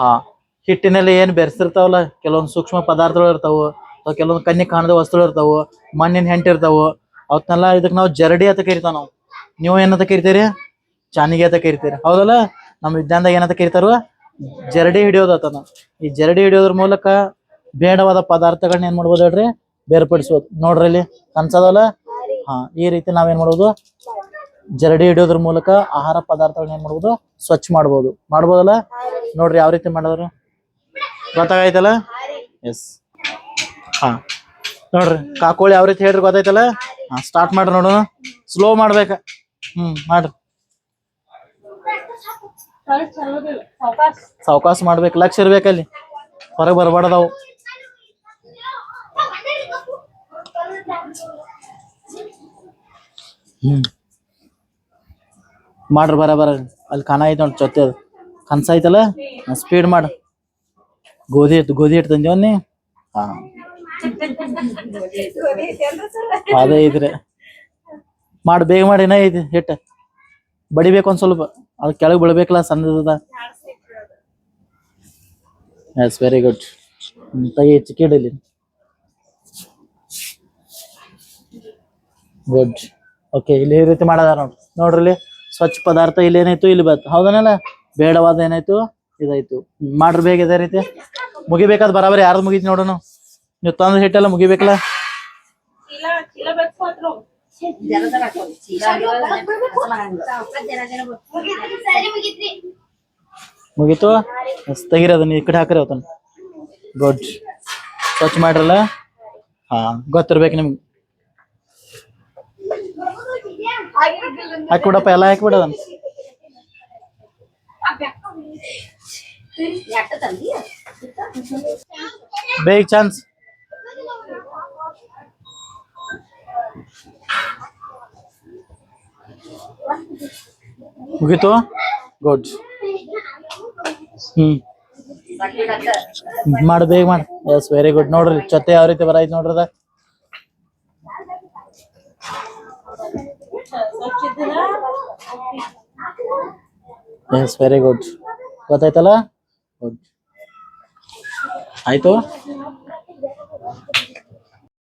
ಹಾ. ಹಿಟ್ಟಿನಲ್ಲಿ ಏನ್ ಬೆರೆಸಿರ್ತಾವಲ್ಲ, ಕೆಲವೊಂದು ಸೂಕ್ಷ್ಮ ಪದಾರ್ಥಗಳು ಇರ್ತಾವು, ಅಥವಾ ಕೆಲವೊಂದು ಕಣ್ಣಿಗೆ ಕಾಣದ ವಸ್ತುಗಳು ಇರ್ತಾವು, ಮಣ್ಣಿನ ಹೆಂಟ್ ಇರ್ತಾವು, ಅವತ್ನೆಲ್ಲ ಇದಕ್ ನಾವು ಜರಡಿ ಅಂತ ಕರಿತಾವ ನಾವು. ನೀವು ಏನಂತ ಕರಿತೀರಿ? ಚಾನಿಗೆ ಅಂತ ಕರಿತೀರಿ. ಹೌದಲ್ಲ? ನಮ್ಮ ವಿಜ್ಞಾನದಾಗ ಏನಂತ ಕರಿತಾರ? ಜರಡಿ ಹಿಡಿಯೋದು ನಾವು. ಈ ಜರಡಿ ಹಿಡಿಯೋದ್ರ ಮೂಲಕ ಬೇಡವಾದ ಪದಾರ್ಥಗಳನ್ನ ಏನ್ ಮಾಡ್ಬೋದು ಹೇಳ್ರಿ? ಬೇರ್ಪಡಿಸ್ಬೋದು. ನೋಡ್ರಿ ಇಲ್ಲಿ, ಕನ್ಸದಲ್ಲ? ಹಾ, ಈ ರೀತಿ ನಾವೇನ್ ಮಾಡ್ಬೋದು? ಜರಡಿ ಹಿಡಿಯೋದ್ರ ಮೂಲಕ ಆಹಾರ ಪದಾರ್ಥಗಳನ್ನ ಏನ್ ಮಾಡ್ಬೋದು? ಸ್ವಚ್ಛ ಮಾಡ್ಬೋದು. ಮಾಡ್ಬೋದಲ್ಲ? ನೋಡ್ರಿ ಯಾವ ರೀತಿ ಮಾಡಿದ್ರು? ಗೊತ್ತಾಗೈತಲ್ಲ? ಎಸ್ ಹಾ. ನೋಡ್ರಿ, ಕಾಕೋಳಿ ಯಾವ ರೀತಿ ಹೇಳ್ರಿ ಗೊತ್ತಾಯ್ತಲ್ಲ? ಹಾ ಸ್ಟಾರ್ಟ್ ಮಾಡ್ರಿ ನೋಡೋಣ. ಸ್ಲೋ ಮಾಡ್ಬೇಕ. ಹ್ಮ್, ಮಾಡ್ರಿ. ಸಾವಕಾಶ ಮಾಡ್ಬೇಕು. ಲಕ್ಷ ಇರ್ಬೇಕಲ್ಲಿ ಹೊರಗೆ ಬರಬಾರ್ದವು. ಹ್ಮ್. ಮಾಡ್ರಿ, ಬರ ಬರ. ಅಲ್ಲಿ ಕಾಣ ಐತೆ ನೋಡಿ ಚೊತ್ತೆ ಅದು. ಕನ್ಸ ಐತಲ್ಲ ಸ್ಪೀಡ್ ಮಾಡು. ಗೋಧಿ ಹಿಟ್ಟು ಗೋಧಿ ಹಿಟ್ಟು ತಂದೇವನ್ನಿ ಹಾ. ಅದೇ ಇದ್ರೆ. ಮಾಡಿ, ಬೇಗ ಮಾಡಿ ಏನ ಇದು ಹಿಟ್ಟು. ಬಡಿಬೇಕು ಒಂದ್ ಸ್ವಲ್ಪ. ಅದು ಕೆಳಗೆ ಬೀಳ್ಬೇಕಲ್ಲ ಸಣ್ಣದ ಎಸ್ ವೆರಿ ಗುಡ್ ತೆಗಿ ಚಿಕ್ಕಿಡಲಿ ಗುಡ್ ಓಕೆ ಇಲ್ಲಿ ರೀತಿ ಮಾಡದ ನೋಡ್ರಿ ನೋಡ್ರಿ ಇಲ್ಲಿ ಸ್ವಚ್ಛ ಪದಾರ್ಥ ಇಲ್ಲಿ ಏನಾಯ್ತು ಇಲ್ಲಿ ಬಂತು. ಹೌದನಲ್ಲ? ಬೇಡವಾದ ಏನಾಯ್ತು? ಇದಾಯ್ತು. ಮಾಡ್ರಿ ಬೇಗ ಇದೇ ರೀತಿ. ಮುಗಿಬೇಕಾದ್ ಬರಾಬರಿ, ಯಾರ್ದು ಮುಗಿತ್ ನೋಡೋಣ ನೀವು ತಂದ ಹಿಟ್ಟೆಲ್ಲ ಮುಗಿಬೇಕಲ್ಲ? ಮುಗೀತು? ತೆಗಿರಿ ಅದನ್ನ ಈ ಕಡೆ ಹಾಕ್ರಿ ಅವತ್ತ ಗುಡ್. ಸ್ವಚ್ಛ ಮಾಡ್ರಲ್ಲ? ಹಾ, ಗೊತ್ತಿರ್ಬೇಕು ನಿಮ್ಗೆ. ಹಾಕ್ಬಿಡಪ್ಪ, ಎಲ್ಲ ಹಾಕ್ಬಿಡ ಅದನ್ನ ಬೇಗ ಚಾನ್ಸ್ ಮುಗೀತು? ಗುಡ್ ಹ್ಮ್. ಮಾಡು, ಬೇಗ ಮಾಡು. ಎಸ್ ವೆರಿ ಗುಡ್ ನೋಡ್ರಿ, ಜೊತೆ ಯಾವ ರೀತಿ ಬರಾಯ್ತು yes very good kothay tala good ai to